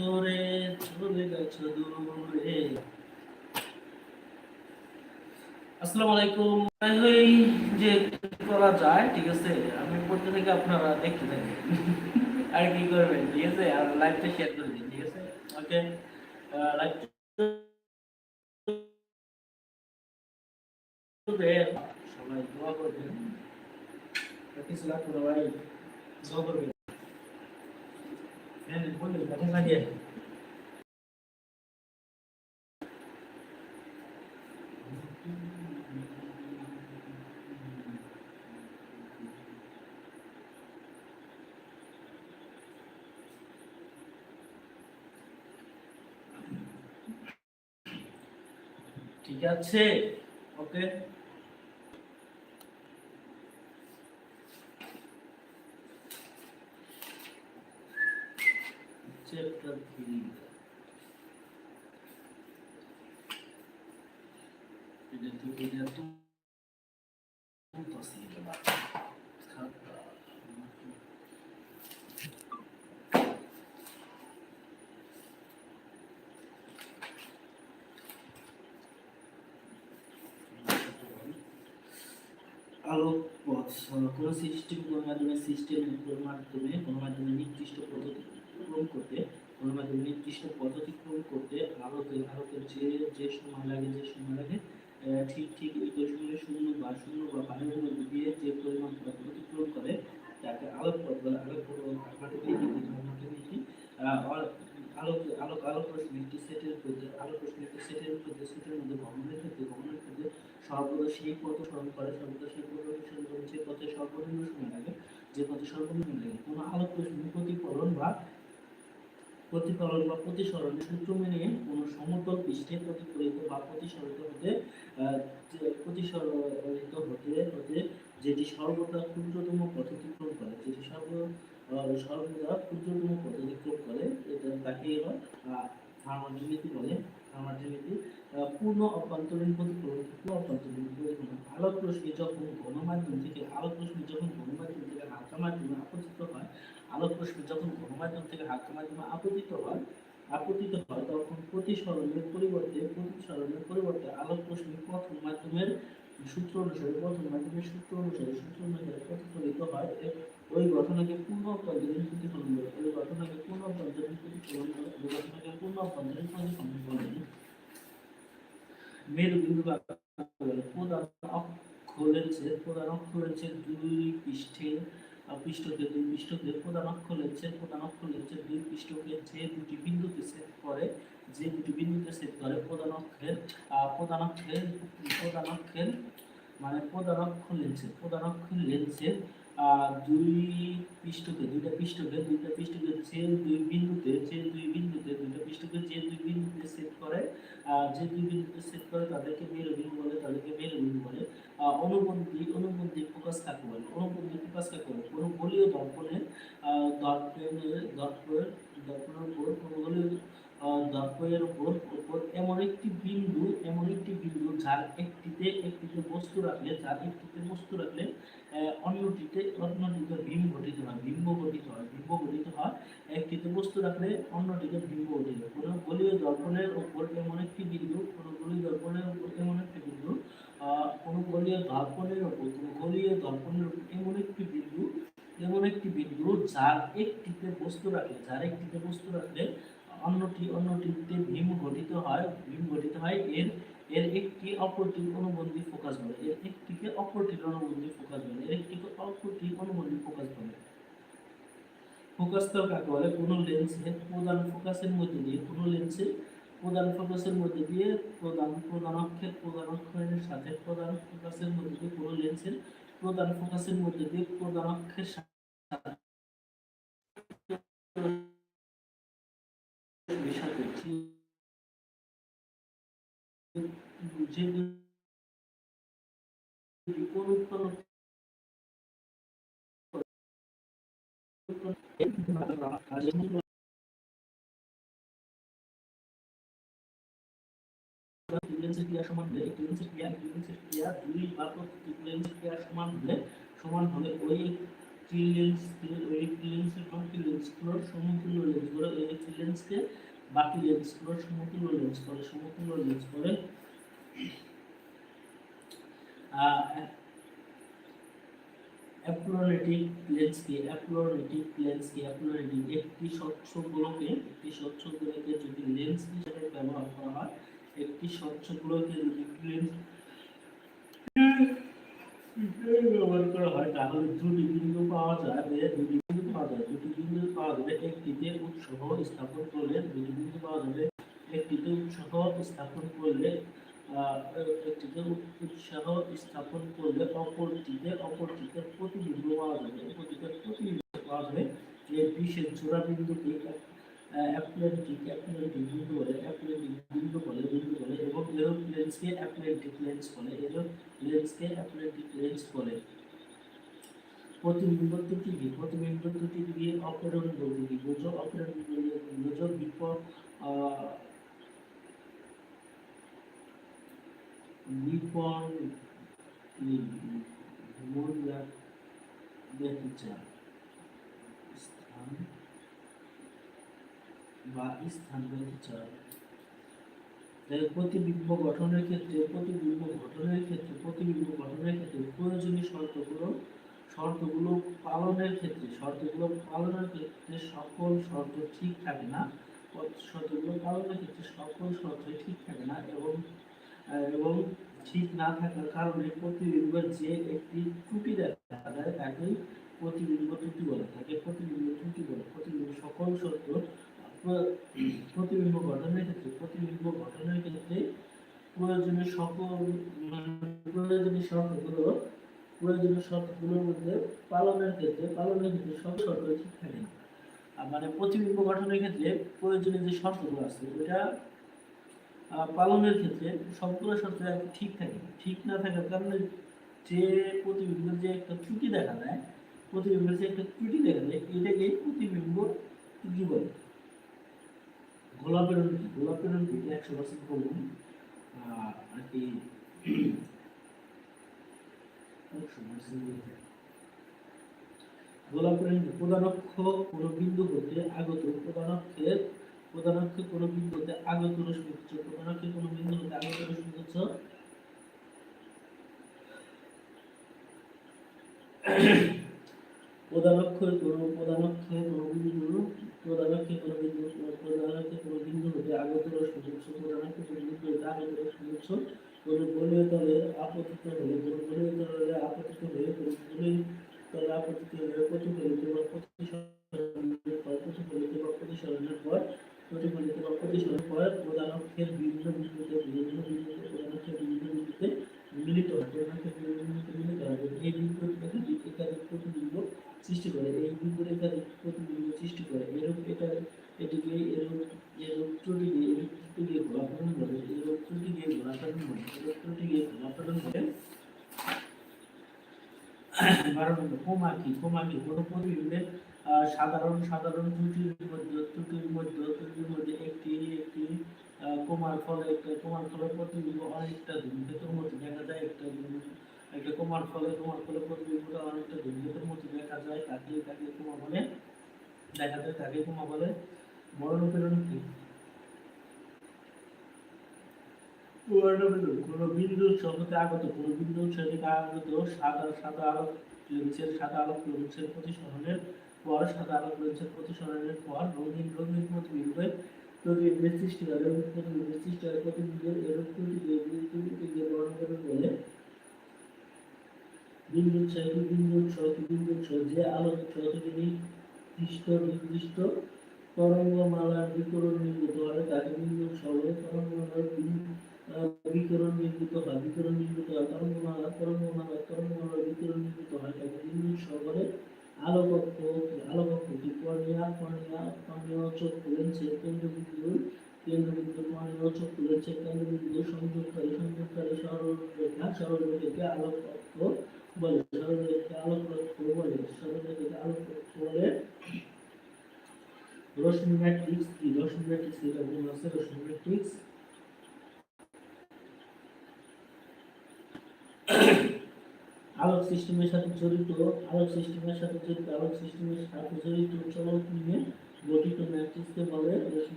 হাত চলে গেছো দূরে। আসসালামু আলাইকুম। এই যে করা যায়, ঠিক আছে? আমি পড়তে থেকে আপনারা দেখতে থাকেন। আর কি করবেন, ঠিক আছে? আর লাইভটা শেয়ার করে দিন, ঠিক আছে? ওকে লাইভ সবাই দোয়া করবেন। কিছু লাগবে ভাই। দোয়া করবেন। হ্যাঁ বলবেন কথা লাগে ঠিক আছে? ওকে। চ্যাপ্টার থ্রি এটা এটা তো কোনো সিস্টেম কোনো মাধ্যমে সিস্টেম কোনো মাধ্যমে কোনো মাধ্যমে নির্দিষ্ট পদ্ধতি অতিক্রম করতে, কোনো মাধ্যমে নির্দিষ্ট পথ অতিক্রম করতে আলোকে আলোকের যে যে সময় লাগে, যে সময় লাগে ঠিক ঠিক ওই সময় শূন্য বা শূন্য বা বায়ুর মধ্যে দিয়ে যে পরিমাণ পথ অতিক্রম করে, তাকে বলে আপনাকে লিখি আপনাকে লিখি আলোক আলোক আলোক রশ্মি একটি সেটের আলোক রশ্মি একটি সেটের মধ্যে সেটের মধ্যে ভ্রমণের ক্ষেত্রে ভ্রমণের ক্ষেত্রে সর্বদা সেই পথ স্মরণ করে, সর্বদা সেই অনুসরণ করে যে পথে সর্বনিম্ন সময় লাগে। যে পথে সর্বনিম্ন লাগে, কোনো আলোক প্রতিফলন বা প্রতিফলন বা প্রতিসরণের সূত্র মেনে কোনো সমতল পৃষ্ঠে প্রতিফলিত বা প্রতিসরিত হতে প্রতিসরিত হতে হতে যেটি সর্বদা ক্ষুদ্রতম পথ অতিক্রম করে, যেটি সর্ব সর্বদা ক্ষুদ্রতম পথ অতিক্রম করে তাকে এবার থার্মোডিনিটি থার্মোডিনিটি পূর্ণ অভ্যন্তরীণ পূর্ণ অভ্যন্তরীণ প্রতিফলন আলোক যখন ঘনমাধ্যম থেকে, আলোক রশ্মি যখন ঘনমাধ্যম থেকে হালকা মাধ্যমে আপতিত হয়, আলোক রশ্মি যখন ঘনমাধ্যম থেকে হালকা মাধ্যমে আপতিত হয় আপতিত হয়, তখন প্রতিসরণের পরিবর্তে প্রতিসরণের পরিবর্তে আলোক রশ্মি প্রথম মাধ্যমের সূত্র অনুসারে, প্রথম মাধ্যমের সূত্র অনুসারে সূত্র অনুসারে প্রতিফলিত হয়। ওই ঘটনাকে বলে ওই ঘটনাকে বলে ওই ঘটনাকে পূর্ণ অভ্যন্তরীণ প্রতিফলন বলে মেরুবিন্দু বা বলে প্রধান দুই পৃষ্ঠে পৃষ্ঠকে দুই পৃষ্ঠকে প্রধান প্রধান দুই পৃষ্ঠকে যে দুটি বিন্দুতে সেট করে, যে দুটি বিন্দুতে সেট করে প্রধান অক্ষের প্রধান অক্ষের প্রধান অক্ষের মানে প্রধান অক্ষ লেন্সের প্রধান অক্ষের লেন্সের দুই পৃষ্ঠকে, দুইটা পৃষ্ঠকে দুইটা পৃষ্ঠকে যে দুই বিন্দুতে যে দুই বিন্দুতে, দুইটা পৃষ্ঠকে যে দুই বিন্দুতে সেট করে যে দুই বিন্দুতে সেট করে তাদেরকে মেরুবিন্দু বলে, তাদেরকে মেরুবিন্দু বলে অনুবন্ধী অনুবন্ধী ফোকাস কাকে বলে? অনুবন্ধী ফোকাস কাকে বলে? কোনো গলীয় দর্পণের দর্পণের দর্পণের দর্পণের উপর, কোনো গলীয় দর্পণের উপর উপর এমন একটি বিন্দু, এমন একটি বিন্দু যার একটিতে একটিতে বস্তু রাখলে, যার একটিতে বস্তু রাখলে অন্যটিতে অন্যটিতে বিম্ব গঠিত হয় বিম্ব গঠিত হয় বিম্ব গঠিত হয় একটিতে বস্তু রাখলে অন্যটিতে গঠিত হয় কোনো গলীয় দর্পণের উপর এমন একটি বিন্দু, কোনো গলীয় দর্পণের উপর এমন একটি বিন্দু কোনো গলীয় দর্পণের উপর, কোনো গলীয় দর্পণের উপর এমন একটি বিন্দু, এমন একটি বিন্দু যার একটিতে বস্তু রাখলে যার একটিতে বস্তু রাখলে অন্যটি, অন্যটিতে ভীম গঠিত হয় ভীম গঠিত হয়, এর এর একটি অপরটির অনুবন্ধী ফোকাস বলে, এর একটিকে অপরটির অনুবন্ধী ফোকাস বলে, এর একটিকে অপরটির অনুবন্ধী ফোকাস বলে। ফোকাস তো কাকে বলে? কোনো লেন্সের প্রধান ফোকাসের মধ্যে দিয়ে, কোনো লেন্সের প্রধান ফোকাসের মধ্যে দিয়ে, প্রধান প্রধান অক্ষের প্রধান অক্ষরের সাথে প্রধান ফোকাসের মধ্যে দিয়ে, কোনো লেন্সের প্রধান ফোকাসের মধ্যে দিয়ে, প্রধান অক্ষের সাথে সাথে সমান হলে ক্রিয়া ক্রিয়া দুই বা ক্রিয়া সমান হলে সমান হলে ওই একটি ওই একটি লেন্সের বাকি লেন্সগুলোর সমতুল্য লেন্সগুলো এই একটি বাকি লেন্সগুলোর সমতুল্য লেন্স করে, সমতুল্য লেন্স করে। অ্যাপ্লোনেটিক লেন্সকে অ্যাপ্লোনেটিক লেন্সকে অ্যাপ্লোনেটিক একটি স্বচ্ছ গোলকে, একটি স্বচ্ছ গোলকে যদি লেন্স হিসেবে ব্যবহার করা হয়, একটি স্বচ্ছ গোলকে যদি লেন্স ব্যবহার করা হয়, তাহলে দুটি বিন্দু পাওয়া যাবে, দুটি পাওয়া যায় দুটি বিন্দু পাওয়া যাবে একটিতে উৎসহ স্থাপন করলে, দুটি বিন্দু পাওয়া যাবে একটিতে উৎসহ স্থাপন করলে একটিতে উৎসাহ স্থাপন করলে অপরটিতে অপরটিতে প্রতিবিম্ব পাওয়া যাবে। অপরটিতে প্রতিবিম্ব পাওয়া যাবে। এই বিশেষ জোড়া বিন্দুকে অ্যাপ্লেন্টিক অ্যাপ্লেন্টিক বিন্দু বলে, অ্যাপ্লেন্টিক বিন্দু বলে বিন্দু বলে এবং এরোপ লেন্সকে অ্যাপ্লেন্টিক লেন্স বলে এরোপ লেন্সকে অ্যাপ্লেন্টিক লেন্স বলে। স্থান বা স্থান ব্যতিচার। তাই প্রতিবিম্ব গঠনের ক্ষেত্রে, প্রতিবিম্ব গঠনের ক্ষেত্রে, প্রতিবিম্ব গঠনের ক্ষেত্রে প্রয়োজনীয় শর্তগুলো শর্তগুলো পালনের ক্ষেত্রে, শর্তগুলো পালনের ক্ষেত্রে সকল শর্ত ঠিক থাকে না। শর্তগুলো পালনের ক্ষেত্রে সকল শর্ত ঠিক থাকে না এবং এবং ঠিক না থাকার কারণে প্রতিবিম্বের যে একটি ত্রুটি দেখা যায়, তাকে প্রতিবিম্ব ত্রুটি বলে। তাকে প্রতিবিম্ব ত্রুটি বলে। প্রতিবিম্ব সকল শর্ত, প্রতিবিম্ব গঠনের ক্ষেত্রে, প্রতিবিম্ব গঠনের ক্ষেত্রে প্রয়োজনীয় সকল, প্রয়োজনীয় শর্তগুলো প্রয়োজনীয় শর্তগুলোর মধ্যে পালনের ক্ষেত্রে পালনের ক্ষেত্রে সব শর্ত ঠিক থাকে না আর মানে প্রতিবিম্ব গঠনের ক্ষেত্রে প্রয়োজনীয় যে শর্তগুলো আছে ওটা পালনের ক্ষেত্রে সবগুলো শর্ত ঠিক থাকে। ঠিক না থাকার কারণে যে প্রতিবিম্বের যে একটা ত্রুটি দেখা যায় প্রতিবিম্বের যে একটা ত্রুটি দেখা যায় এটাকে প্রতিবিম্ব ত্রুটি বলে। গোলাপের গোলাপের একশো পার্সেন্ট আহ, আর কি গোলাপের প্রধানক্ষ কোন বিন্দু হতে আগত, প্রধানক্ষের প্রধানক্ষে কোন বিন্দু হতে আগত রশ্মি উচ্চ প্রধানক্ষে কোন বিন্দু হতে আগত রশ্মি উচ্চ প্রধানক্ষের কোন প্রধানক্ষে কোন বিন্দু প্রধানক্ষে কোন বিন্দু প্রধানক্ষে কোন বিন্দু হতে আগত রশ্মি উচ্চ প্রধানক্ষে কোন বিন্দু হতে আগত রশ্মি উচ্চ কোন বলীয় তলে আপতিত হলে কোন বলীয় তলে আপতিত হলে কোন বলীয় তলে আপতিত হলে প্রতিফলিত বা প্রতিসরণের পর প্রতিফলিত বা প্রতিসরণের পর প্রতিফলিত বা প্রতিসরণের পর প্রধানক্ষের বিভিন্ন বিন্দুতে বিভিন্ন বিন্দুতে প্রধানক্ষের বিভিন্ন বিন্দুতে মিলিত হয় প্রধানক্ষের বিভিন্ন বিন্দুতে মিলিত হয় এই বিন্দু একাধিক প্রতিবিম্ব সৃষ্টি করে এই বিন্দুর একাধিক প্রতিবিম্ব সৃষ্টি করে এরূপ এটা এটিকে এরূপ এরূপ ত্রুটিকে এরূপ ত্রুটিকে ঘোরাফেরন বলে এরূপ ত্রুটিকে ঘোরাফেরন বলে এরূপ ত্রুটিকে ঘোরাফেরন বলে বারো নম্বর কোমা কি কোমা কি কোনো প্রতিবিম্বের সাধারণ সাধারণ ত্রুটির মধ্যে ত্রুটির মধ্যে ত্রুটির মধ্যে একটি একটি কোমার ফলে একটা, কোমার ফলে প্রতিবিম্ব অনেকটা ধূমকেতুর মধ্যে দেখা যায় একটা একটা কোমার ফলে কোমার ফলে প্রতিবিম্বটা অনেকটা ধূমকেতুর মধ্যে দেখা যায় তাকে তাকে কোমা বলে, দেখা যায় তাকে কোমা বলে মরণোপীড়ন কি? বর্ণবিন্দু কোনো বিন্দু সহতে আগত, কোনো বিন্দু থেকে আগত, সাদা সাদা আলোক লেন্সের সাদা আলোক লেন্সের প্রতিসরণের পর, সাদা আলোক লেন্সের প্রতিসরণের পর, রঙিন রঙিন প্রতিবিম্বে, প্রতিবিম্বের সৃষ্টি হয় এবং প্রতিবিম্বের সৃষ্টি হয় প্রতিবিম্বের এরূপ ত্রুটিকে বর্ণনা বলে বিন্দু উৎস বিন্দু উৎস বিন্দু উৎস যে আলোক থেকে নির্দিষ্ট নির্দিষ্ট তরঙ্গমালার বিকিরণ নির্গত হয় তাকে বিন্দু বলে তরঙ্গমালার বিন্দু বিকিরণ নির্গত হয় বিকিরণ নির্গত হয় তরঙ্গমালা তরঙ্গমালা তরঙ্গমালা বিকিরণ নির্গত হয়। বিন্দু উৎস বলে আলোকক্ষ আলোকক্ষটি কর্নিয়া কর্নিয়া কর্নিয়া চক্ষু লেন্সের কেন্দ্রবিন্দু কেন্দ্রবিন্দু কর্নিয়া চক্ষু লেন্সের কেন্দ্রবিন্দু, সংযোগকারী সংযোগকারী সরলরেখা, সরলরেখাকে আলোকক্ষ বলে, সরলরেখাকে আলোকক্ষ বলে, সরলরেখাকে আলোকক্ষ বলে। রশ্মি ম্যাট্রিক্স কি? রশ্মি ম্যাট্রিক্স এটা আছে রশ্মি ম্যাট্রিক্স আলোক সিস্টেমের সাথে জড়িত, আলোক সিস্টেমের সাথে জড়িত, আলোক সিস্টেমের সাথে জড়িত চলক নিয়ে গঠিত ম্যাট্রিক্সকে বলে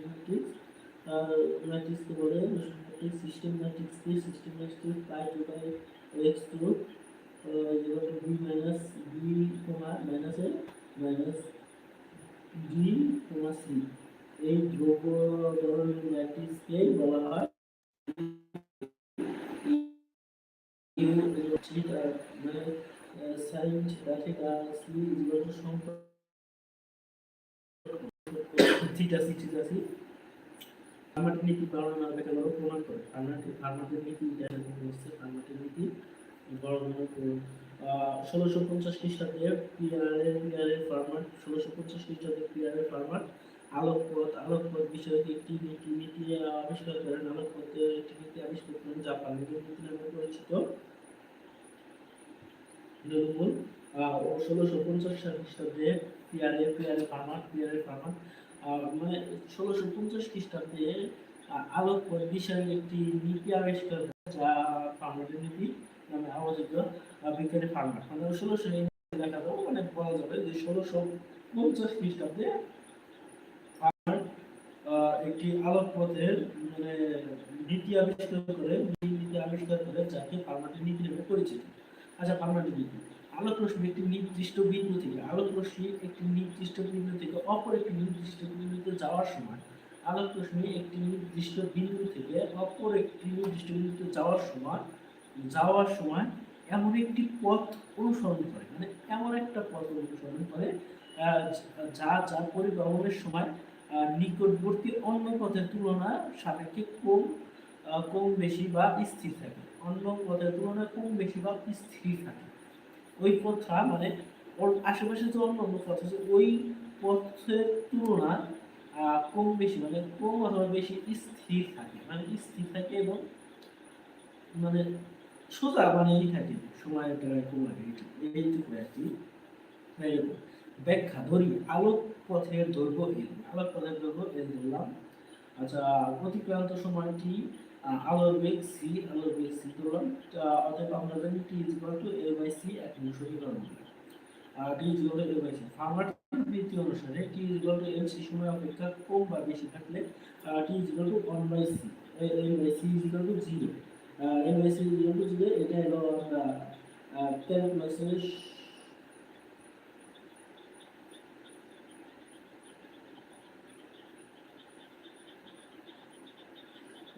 ম্যাট্রিক্স। ম্যাট্রিক্সকে বলে ম্যাট্রিক্স, সিস্টেম ম্যাট্রিক্স কি, system matrix pi two X two B minus B comma minus A minus D comma C এই দ্রব্য ধরনের ম্যাট্রিক্সকে বলা হয় মানে করো। ষোলোশো পঞ্চাশ খ্রিস্টাব্দে পিয়ারের পিয়ারের ফার্মার ষোলোশো পঞ্চাশ খ্রিস্টাব্দে পিয়ারের ফার্মার আলোকপথ আলোকপথ বিষয়ে একটি নীতি নীতি আবিষ্কার করেন। আলোকপথে একটি নীতি আবিষ্কার করেন জাপান নীতি নামে পরিচিত। নির্মূল ষোলোশো পঞ্চাশ সাল খ্রিস্টাব্দে পিয়ারে পিয়ারে ফার্মার পিয়ারে ফার্মার মানে ষোলোশো পঞ্চাশ খ্রিস্টাব্দে আহ, আলোকপথ বিষয়ে একটি নীতি আবিষ্কার করে, যা ফার্মারের নীতি নামে আলোচিত বিজ্ঞানী ফার্মার। মানে ষোলোশো দেখা যাবে মানে বলা যাবে যে ষোলোশো পঞ্চাশ খ্রিস্টাব্দে একটি আলোকপথের মানে নীতি আবিষ্কার করে নীতি আবিষ্কার করে যাকে ফার্মাটিক নীতি নামে পরিচিত। আচ্ছা ফার্মাটিক নীতি আলোক রশ্মি একটি নির্দিষ্ট বিন্দু থেকে আলোক রশ্মি একটি নির্দিষ্ট বিন্দু থেকে, অপর একটি নির্দিষ্ট বিন্দুতে যাওয়ার সময় আলোক রশ্মি একটি নির্দিষ্ট বিন্দু থেকে, অপর একটি নির্দিষ্ট বিন্দুতে যাওয়ার সময় যাওয়ার সময় এমন একটি পথ অনুসরণ করে। মানে এমন একটা পথ অনুসরণ করে যা যার পরিবহনের সময় নিকটবর্তী অন্য পথের তুলনায় সাপেক্ষে কম কম বেশি বা স্থির থাকে। অন্য পথের তুলনায় কম বেশি বা স্থির থাকে। ওই পথটা মানে ওর আশেপাশে যে অন্য অন্য পথ আছে, ওই পথের তুলনায় কম বেশি মানে কম অথবা বেশি স্থির থাকে। মানে স্থির থাকে এবং মানে সোজা মানে এই থাকে সময়টা কম লাগে এইটুকু আর কি। ব্যাখ্যা, ধরি, আলোক পথের দৈর্ঘ্য এল আলোক পথের দৈর্ঘ্য এল ধরলাম। আচ্ছা অতিক্রান্ত সময়টি আহ, আলোর বেগ সি আলোর বেগ সি ধরলাম আহ, অতএব আমরা জানি T is equal to L by C এক সমীকরণ T is equal to L by C farmer নীতি অনুসারে T is equal to L C সময় অপেক্ষা কম বা বেশি থাকলে T is equal to one by C L by C is equal to zero L by C is equal to zero এটা হলো ক্যালকুলেশনের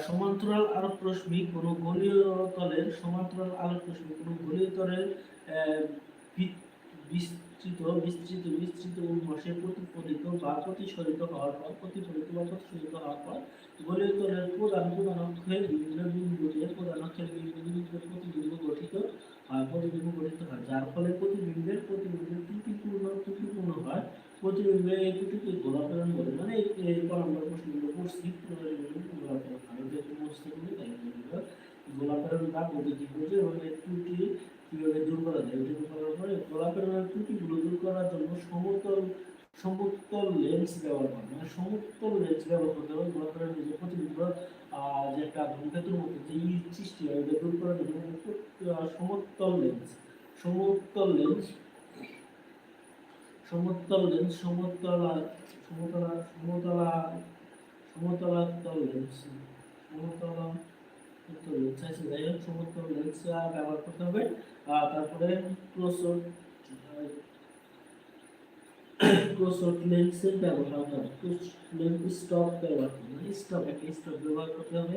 সমান্তরাল আলোক রশ্মি কোনো গোলীয় তলের সমান্তরাল আলোক রশ্মি কোনো গোলীয় তলের বিস্তৃত বিস্তৃত বিস্তৃত উন্মাসে প্রতিফলিত বা প্রতিসরিত হওয়ার পর, প্রতিফলিত বা প্রতিসরিত হওয়ার পর গোলীয় তলের প্রধান প্রধান অক্ষের বিভিন্ন বিন্দুতে প্রধান অক্ষের বিভিন্ন বিন্দুতে প্রতিবিম্ব গঠিত হয়, প্রতিবিম্ব গঠিত হয়। যার ফলে প্রতিবিম্বের প্রতিবিম্বের ত্রুটিপূর্ণ ত্রুটিপূর্ণ হয়। প্রতিবিম্বে এই ত্রুটিকে গোলাপেরণ বলে মানে এই আমরা প্রশ্নগুলো করছি গোলাপেরণ আমি যেহেতু মুছতে করি তাই এগুলো বা প্রতিটি বুঝে এবং ত্রুটি কীভাবে দূর করা যায়? দূর করার পরে গোলাপেরণের ত্রুটিগুলো দূর করার জন্য সমতল সমতল লেন্স ব্যবহার করে মানে সমতল লেন্স ব্যবহার করতে হবে। গোলাপেরণ যে প্রতিবিম্ব যে একটা ধূমকেতুর মধ্যে যে সৃষ্টি হয় এটা দূর করার জন্য সমতল লেন্স সমতল লেন্স সমতল লেন্স সমতলা সমতলা সমতলা সমতলাতল লেন্স সমতলা উত্তর লেন্স আছে। যাই হোক সমতল লেন্স ব্যবহার করতে হবে। আহ, তারপরে ক্লোজর ক্লোজর লেন্সের ব্যবহার করতে হবে। লেন্স স্টপ ব্যবহার করতে হবে স্টপ একটা স্টপ ব্যবহার করতে হবে।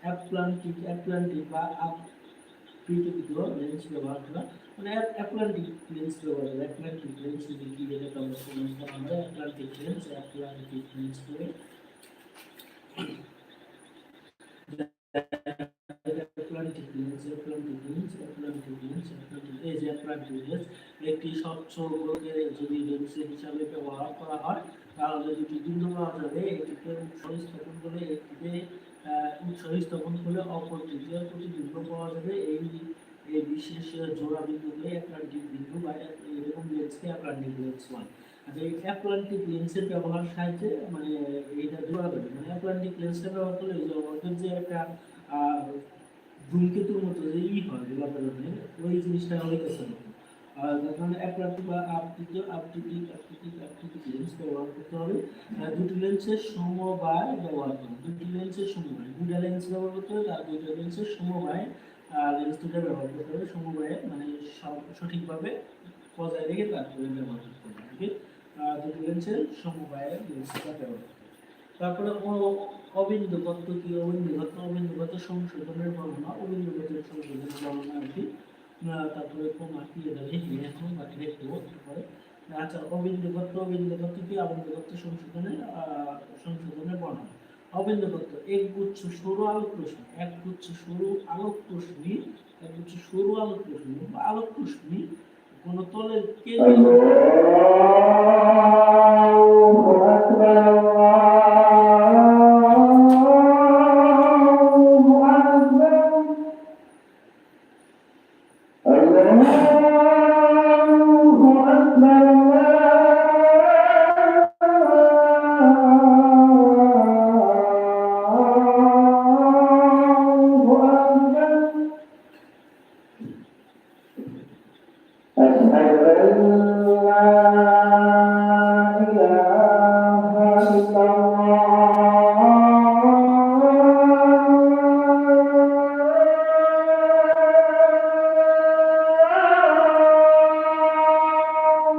অ্যাটলান্টিক অ্যাটলান্টিক বা আপ পৃথিবীতে লেন্স ব্যবহার করা। মানে অ্যাটলান্টিক লেন্স ব্যবহার করা। অ্যাটলান্টিক লেন্স যদি কি যেটা আমরা প্রমাণ করা আমরা অ্যাটলান্টিক লেন্স অ্যাটলান্টিক লেন্স করে লেন্স একটি স্বচ্ছ গোলকের যদি লেন্সের হিসাবে ব্যবহার করা হয় তাহলে দুটি বিন্দু পাওয়া যাবে একটিতে স্থাপন করে একটিতে আহ, উৎস স্থাপন করলে অপরটিতে প্রতিবিম্ব পাওয়া যাবে। এই এই বিশেষ জোড়া বিন্দুকে অ্যাটলান্টিক বিন্দু বা এরকম লেন্সকে অ্যাটলান্টিক লেন্স বলে। আচ্ছা এই অ্যাটলান্টিক লেন্সের ব্যবহার সাহায্যে মানে এইটা জোড়া যাবে মানে অ্যাটলান্টিক লেন্সটা ব্যবহার করলে যে আমাদের যে একটা ধূমকেতুর মতো যে ই হয় মধ্যে ওই জিনিসটা হইতেছে না আর যখন অ্যাটলান্টিক বা আপটিক আপটিক আপটিক আপটিক লেন্স ব্যবহার করতে হবে দুটি লেন্সের সমবায় ব্যবহার করতে হবে দুটি লেন্সের সমবায় দুটা লেন্স ব্যবহার করতে হবে তার দুইটা লেন্সের সমবায় লেন্স দুটো ব্যবহার করতে হবে। সমবায়ে মানে সঠিকভাবে বজায় রেখে তারপরে ব্যবহার করতে হবে ওকে দুটি লেন্সের সমবায়ে লেন্সটা ব্যবহার করতে তারপরে অবিন্দুগত কি? অবিন্দুগত অবিন্দুগত সংশোধনের বর্ণনা অবিন্দুগতের সংশোধনের বর্ণনা আর কি? তারপরে কোমা কি এটা এখন বাকি লিখতে তারপরে আচ্ছা অবিন্দুগত অবিন্দুগত কি? অবিন্দুগত সংশোধনের সংশোধনের বর্ণনা। অবিন্দুগত এক গুচ্ছ সরু আলোক রশ্মি, এক গুচ্ছ সরু আলোক রশ্মি, এক গুচ্ছ সরু আলোক রশ্মি বা আলোক রশ্মি কোন তলের কেন্দ্রে